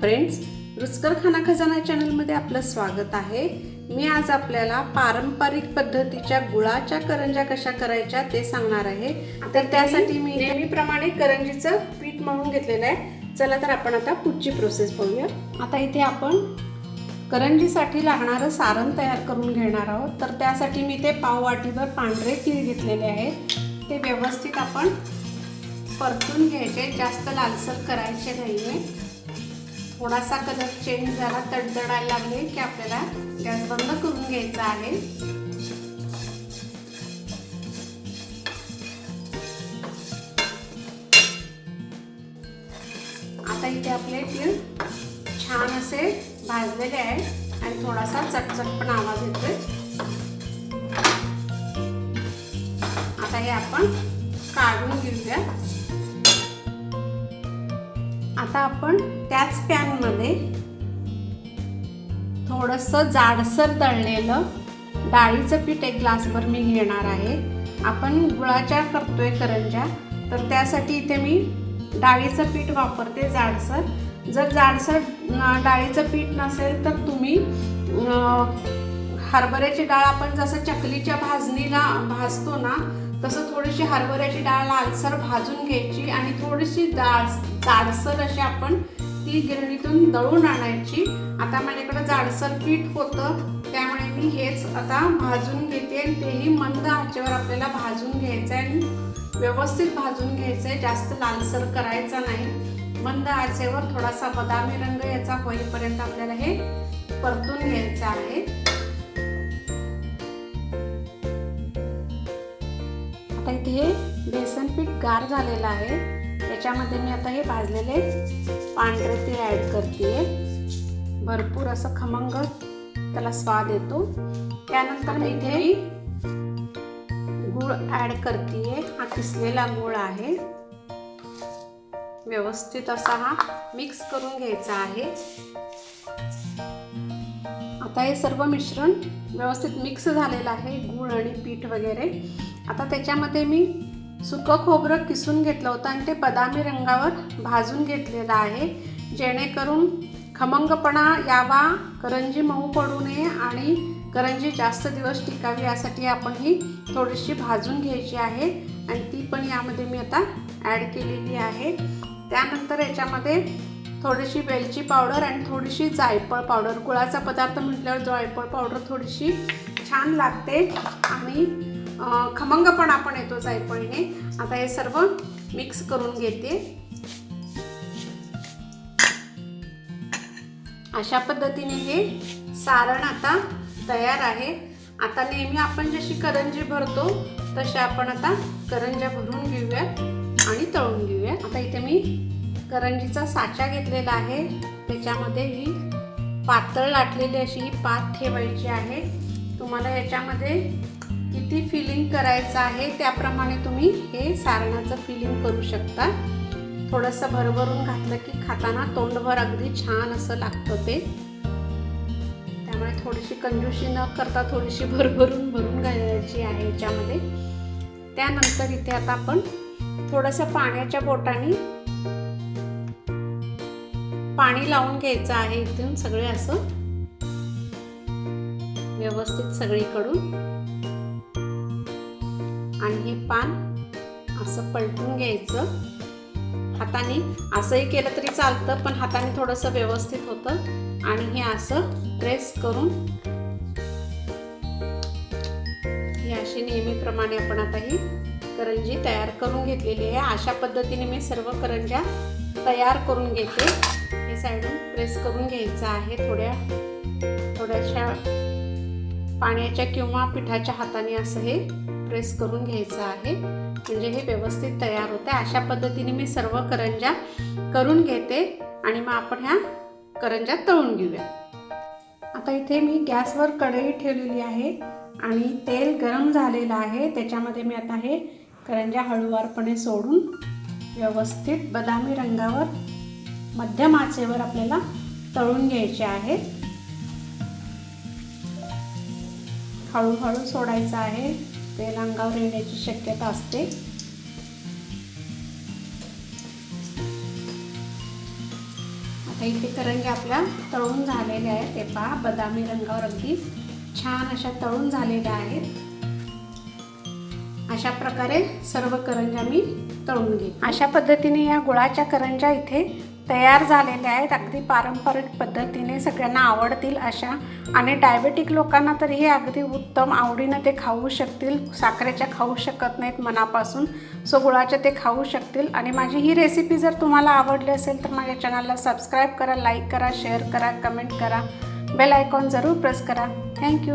Friends रुचकर खाना खजाना चॅनलमध्ये आपलं स्वागत आहे. मी आज आपल्याला पारंपरिक पद्धतीच्या गुळाच्या करंज्या कशा करायच्या ते सांगणार आहे. तर त्यासाठी मी नेहमीप्रमाणे करंजीचं पीठ मळून घेतलेलं आहे. चला तर आपण आता पुढची प्रोसेस बघूया आता इथे आपण करंजीसाठी लागणारं सारण तयार करून घेणार आहोत. तर त्यासाठी मी ते पाव वाटीभर पांढरे तीळ घेतलेले आहेत. ते व्यवस्थित आपण परतून घ्यायचे. जास्त लालसर करायचे नाही आहे थोडासा कलर चेंज झाला तडतडायला लागले की आपल्याला गॅस बंद करून घ्यायचा आहे. आता इथे आपले तीळ छान असे भाजलेले आहेत आणि थोडासा चटचट पण आवाज येतोय. आता हे आपण काढून घेऊया. आता आपण त्याच पॅनमध्ये थोडंसं जाडसर तळलेलं डाळीचं पीठ एक ग्लासभर मी घेणार आहे. आपण गुळाच्या करतोय करंज्या तर त्यासाठी इथे मी डाळीचं पीठ वापरते जाडसर. जर जाडसर डाळीचं पीठ नसेल तर तुम्ही हरभऱ्याची डाळ आपण जसं चकलीच्या भाजणीला भाजतो ना तसं थोडीशी हरभऱ्याची डाळ लालसर भाजून घ्यायची आणि थोडीशी डाळ जाडसर अशी आपण ती गिरणीतून दळून आणायची. आता माझ्याकडे जाडसर पीठ होतं त्यामुळे मी हेच आता भाजून घेते आणि तेही मंद आचेवर आपल्याला भाजून घ्यायचं आहे आणि व्यवस्थित भाजून घ्यायचं आहे जास्त लालसर करायचा नाही. मंद आचेवर थोडासा बदामी रंग याचा होईपर्यंत आपल्याला हे परतून घ्यायचं आहे. आता इथे हे बेसन पीठ गार झालेलं आहे. त्याच्यामध्ये मी आता हे भाजलेले पांढरे ते ॲड करते भरपूर असं खमंग त्याला स्वाद येतो. त्यानंतर मी इथे मी गूळ ॲड करते हा किसलेला गूळ आहे. व्यवस्थित असा हा मिक्स करून घ्यायचा आहे. आता हे सर्व मिश्रण व्यवस्थित मिक्स झालेलं आहे गूळ आणि पीठ वगैरे. आता त्याच्यामध्ये मी सुकं खोबरं किसून घेतलं होतं आणि ते बदामी रंगावर भाजून घेतलेलं आहे. जेणेकरून खमंगपणा यावा करंजी मऊ पडू नये आणि करंजी जास्त दिवस टिकावी यासाठी आपण ही थोडीशी भाजून घ्यायची आहे. आणि ती पण यामध्ये मी आता ॲड केलेली आहे. त्यानंतर याच्यामध्ये थोडीशी वेलची पावडर आणि थोडीशी जायफळ पावडर. गुळाचा पदार्थ म्हटल्यावर जायफळ पावडर थोडीशी छान लागते आणि खमंगपणा पण येतो जायफळीने. आता हे सर्व मिक्स करून घेते. अशा पद्धतीने हे सारण आता तयार आहे. आता नेहमी आपण जशी करंजी भरतो तशा आपण आता करंज्या भरून घेऊया आणि तळून घेऊया. आता इथे मी करंजीचा साचा घेतलेला आहे. त्याच्यामध्ये ही पातळ लाटलेली अशी ही पात ठेवायची आहे. तुम्हाला याच्यामध्ये किती फिलिंग करायचं आहे त्याप्रमाणे तुम्ही हे सारणाचं फिलिंग करू शकता. थोडंसं भरभरून घातलं की खाताना तोंडभर अगदी छान असं लागतं ते. त्यामुळे थोडीशी कंजूशी न करता थोडीशी भरभरून भरून घालायची आहे याच्यामध्ये. त्यानंतर इथे आता आपण थोडंसं पाण्याच्या बोटाने पाणी लावून घ्यायचं आहे इथून सगळे असं. व्यवस्थित सगळीकडून. आणि हे पान असं पलटून घ्यायचं. हाताने असंही केलं तरी चालतं पण हाताने थोडंसं व्यवस्थित होतं. आणि हे असं प्रेस करून ही अशी नेहमीप्रमाणे आपण आता ही करंजी तयार करून घेतलेली आहे. अशा पद्धतीने मी सर्व करंज्या तयार करून घेते. हे साईडून प्रेस करून घ्यायचं आहे थोड्या थोड्याशा पाण्याच्या किंवा पिठाच्या हाताने असं हे प्रेस करून घ्यायचं आहे. म्हणजे हे व्यवस्थित तयार होते अशा पद्धतीने मी सर्व करंज्या करून घेते आणि मग आपण ह्या करंज्या तळून घेऊया. आता इथे मी गॅसवर कढई ठेवलेली आहे आणि तेल गरम झालेलं आहे. त्याच्यामध्ये मी आता हे करंज्या हळूवारपणे सोडून व्यवस्थित बदामी रंगावर मध्यम आचेवर आपल्याला तळून घ्यायचे आहेत हळूहळू सोडायचं आहे. तेल अंगावर येण्याची शक्यता असते. आता इथे करंजी आपल्या तळून झालेल्या आहेत. ते पहा बदामी रंगावर अगदी छान अशा तळून झालेल्या आहेत. अशा प्रकारे सर्व करंज्या मी तळून घेईन अशा पद्धतीने या गुळाच्या करंज्या इथे तयार झालेल्या आहेत अगदी पारंपरिक पद्धतीने सगळ्यांना आवडतील अशा. आणि डायबेटिक लोकांना तर हे अगदी उत्तम आवडीनं ते खाऊ शकतील. साखरेच्या खाऊ शकत नाहीत मनापासून सो गुळाच्या ते खाऊ शकतील. आणि माझी ही रेसिपी जर तुम्हाला आवडली असेल तर माझ्या चॅनलला सबस्क्राईब करा लाईक करा शेअर करा कमेंट करा. बेल आयकॉन जरूर प्रेस करा. Thank you